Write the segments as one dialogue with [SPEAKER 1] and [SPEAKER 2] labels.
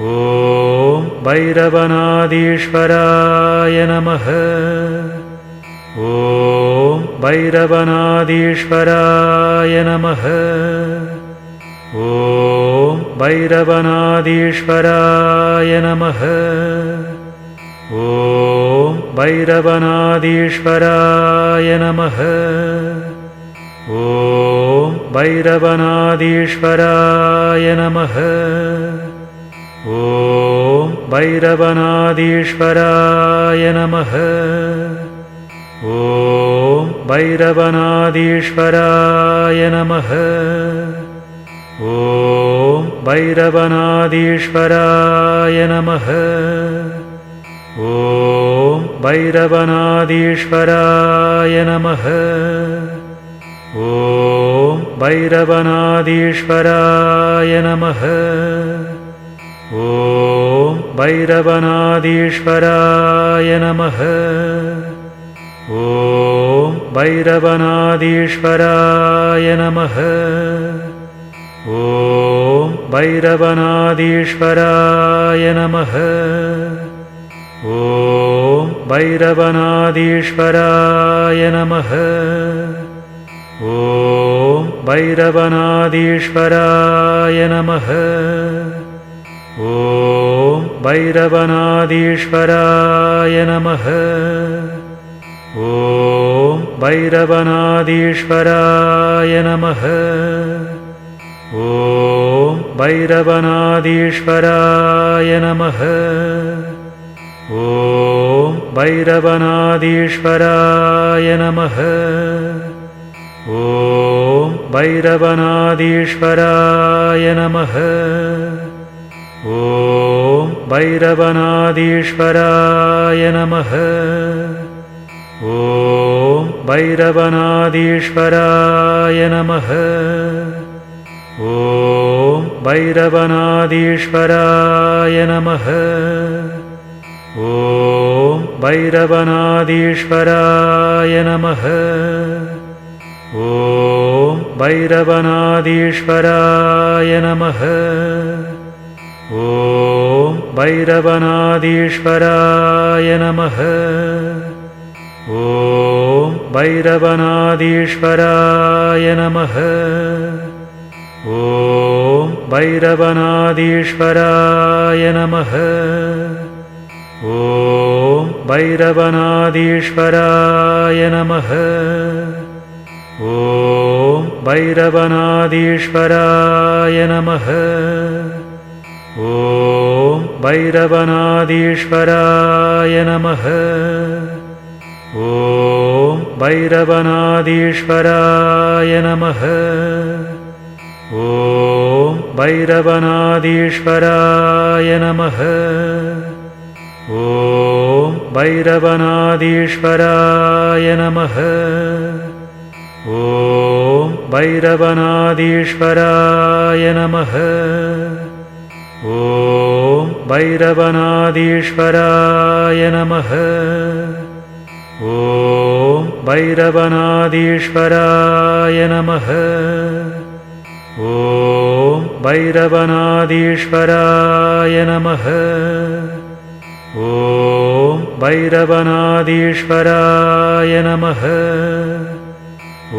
[SPEAKER 1] ॐ भैरवनादीश्वराय नमः। ॐ भैरवनादीश्वराय नमः। ॐ भैरवनादीश्वराय नमः। ॐ भैरवनादीश्वराय नमः। ॐ भैरवनादीश्वराय नमः ॐ भैरवनादीश्वराय नमः। ॐ भैरवनादीश्वराय नमः। ॐ भैरवनादीश्वराय नमः। ॐ भैरवनादीश्वराय नमः। ॐ भैरवनादीश्वराय नमः ॐ भैरवनादीश्वराय नमः। ॐ भैरवनादीश्वराय नमः। ॐ भैरवनादीश्वराय नमः। ॐ भैरवनादीश्वराय नमः। ॐ भैरवनादीश्वराय नमः ॐ भैरवनादीश्वराय नमः। ॐ भैरवनादीश्वराय नमः। ॐ भैरवनादीश्वराय नमः। ॐ भैरवनादीश्वराय नमः। ॐ भैरवनादीश्वराय नमः ॐ भैरवनादीश्वराय नमः। ॐ भैरवनादीश्वराय नमः। ॐ भैरवनादीश्वराय नमः। ॐ भैरवनादीश्वराय नमः। ॐ भैरवनादीश्वराय नमः ॐ भैरवनादीश्वराय नमः। ॐ भैरवनादीश्वराय नमः। ॐ भैरवनादीश्वराय नमः। ॐ भैरवनादीश्वराय नमः। ॐ भैरवनादीश्वराय नमः ॐ भैरवनादीश्वराय नमः। ॐ भैरवनादीश्वराय नमः। ॐ भैरवनादीश्वराय नमः। ॐ भैरवनादीश्वराय नमः। ॐ भैरवनादीश्वराय नमः ॐ भैरवनादीश्वराय नमः। ॐ भैरवनादीश्वराय नमः। ॐ भैरवनादीश्वराय नमः। ॐ भैरवनादीश्वराय नमः। ॐ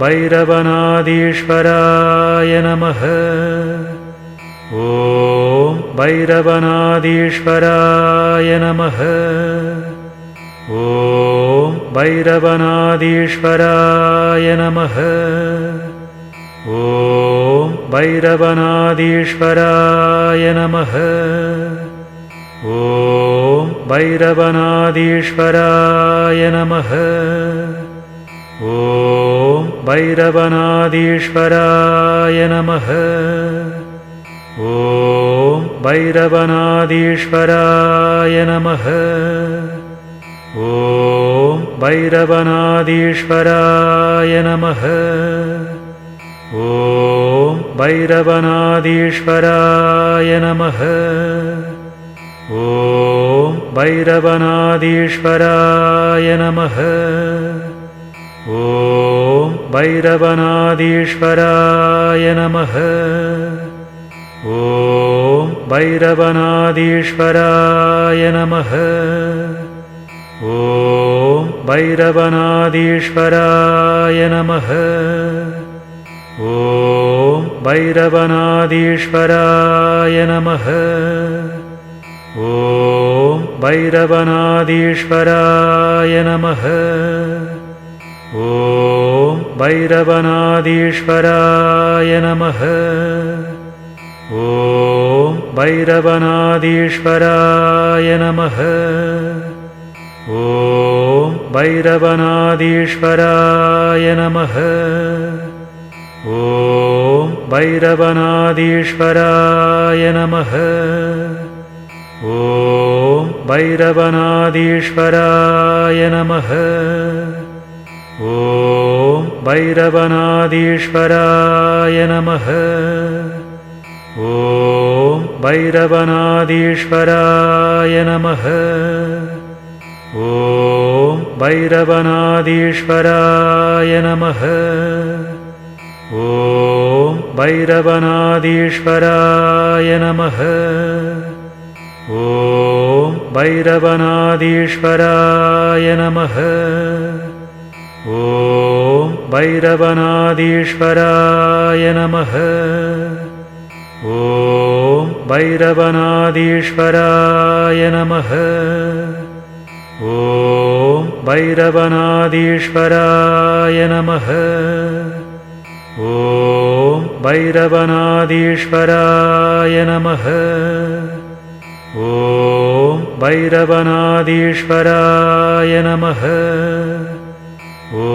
[SPEAKER 1] भैरवनादीश्वराय नमः ॐ भैरवनादीश्वराय नमः। ॐ भैरवनादीश्वराय नमः। ॐ भैरवनादीश्वराय नमः। ॐ भैरवनादीश्वराय नमः। ॐ भैरवनादीश्वराय नमः ॐ भैरवनादीश्वराय नमः। ॐ भैरवनादीश्वराय नमः। ॐ भैरवनादीश्वराय नमः। ॐ भैरवनादीश्वराय नमः। ॐ भैरवनादीश्वराय नमः ॐ भैरवनादीश्वराय नमः। ॐ भैरवनादीश्वराय नमः। ॐ भैरवनादीश्वराय नमः। ॐ भैरवनादीश्वराय नमः। ॐ भैरवनादीश्वराय नमः भैरवनादीश्वराय नमः। ॐ भैरवनादीश्वराय नमः। ॐ भैरवनादीश्वराय नमः। ॐ भैरवनादीश्वराय नमः। ॐ भैरवनादीश्वराय नमः। ॐ भैरवनादीश्वराय नमः। ॐ भैरवनादीश्वराय नमः। ॐ भैरवनादीश्वराय नमः। ॐ भैरवनादीश्वराय नमः। ॐ भैरवनादीश्वराय नमः भैरवनादीश्वराय नमः। ॐ भैरवनादीश्वराय नमः। ॐ भैरवनादीश्वराय नमः। ॐ भैरवनादीश्वराय नमः। ॐ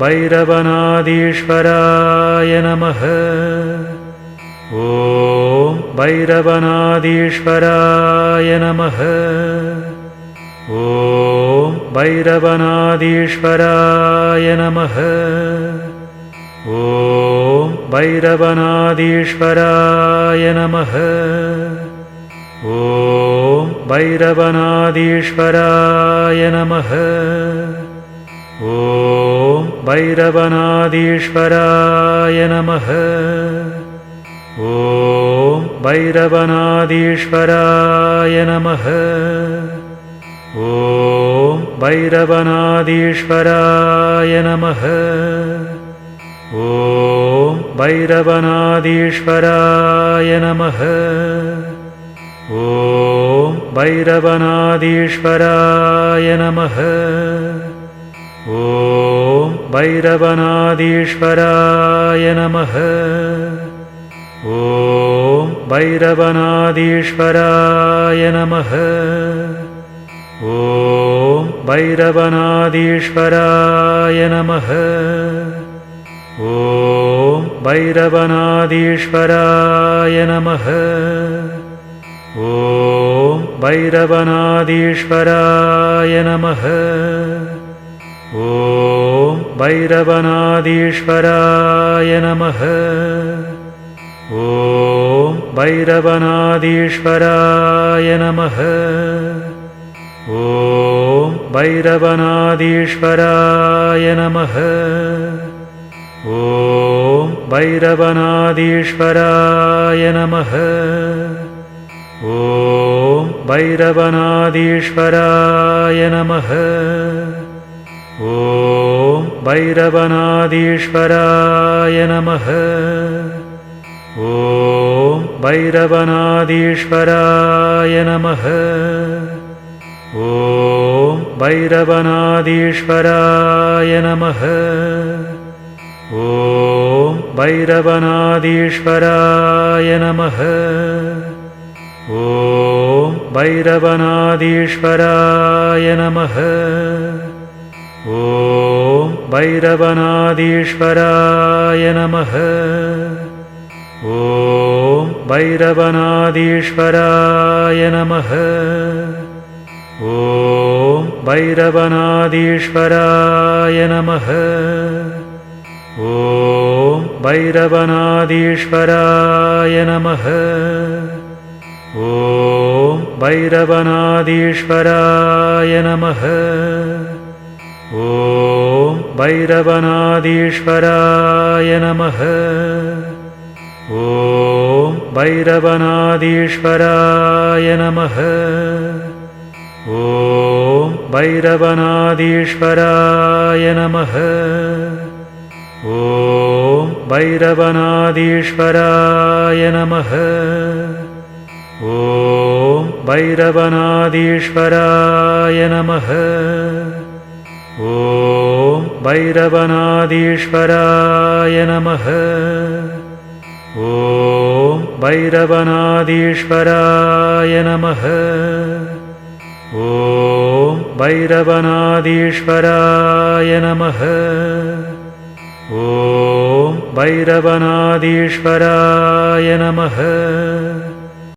[SPEAKER 1] भैरवनादीश्वराय नमः ॐ भैरवनादीश्वराय नमः। ॐ भैरवनादीश्वराय नमः। ॐ भैरवनादीश्वराय नमः। ॐ भैरवनादीश्वराय नमः। ॐ भैरवनादीश्वराय नमः ॐ भैरवनादीश्वराय नमः। ॐ भैरवनादीश्वराय नमः। ॐ भैरवनादीश्वराय नमः। ॐ भैरवनादीश्वराय नमः। ॐ भैरवनादीश्वराय नमः ॐ भैरवनादीश्वराय नमः। ॐ भैरवनादीश्वराय नमः। ॐ भैरवनादीश्वराय नमः। ॐ भैरवनादीश्वराय नमः। ॐ भैरवनादीश्वराय नमः ॐ भैरवनादीश्वराय नमः। ॐ भैरवनादीश्वराय नमः। ॐ भैरवनादीश्वराय नमः। ॐ भैरवनादीश्वराय नमः। ॐ भैरवनादीश्वराय नमः ॐ भैरवनादीश्वराय नमः। ॐ भैरवनादीश्वराय नमः। ॐ भैरवनादीश्वराय नमः। ॐ भैरवनादीश्वराय नमः। ॐ भैरवनादीश्वराय नमः ॐ भैरवनादीश्वराय नमः। ॐ भैरवनादीश्वराय नमः। ॐ भैरवनादीश्वराय नमः। ॐ भैरवनादीश्वराय नमः। ॐ भैरवनादीश्वराय नमः ॐ भैरवनादीश्वराय नमः। ॐ भैरवनादीश्वराय नमः। ॐ भैरवनादीश्वराय नमः। ॐ भैरवनादीश्वराय नमः। ॐ भैरवनादीश्वराय नमः ॐ भैरवनादीश्वराय नमः। ॐ भैरवनादीश्वराय नमः। ॐ भैरवनादीश्वराय नमः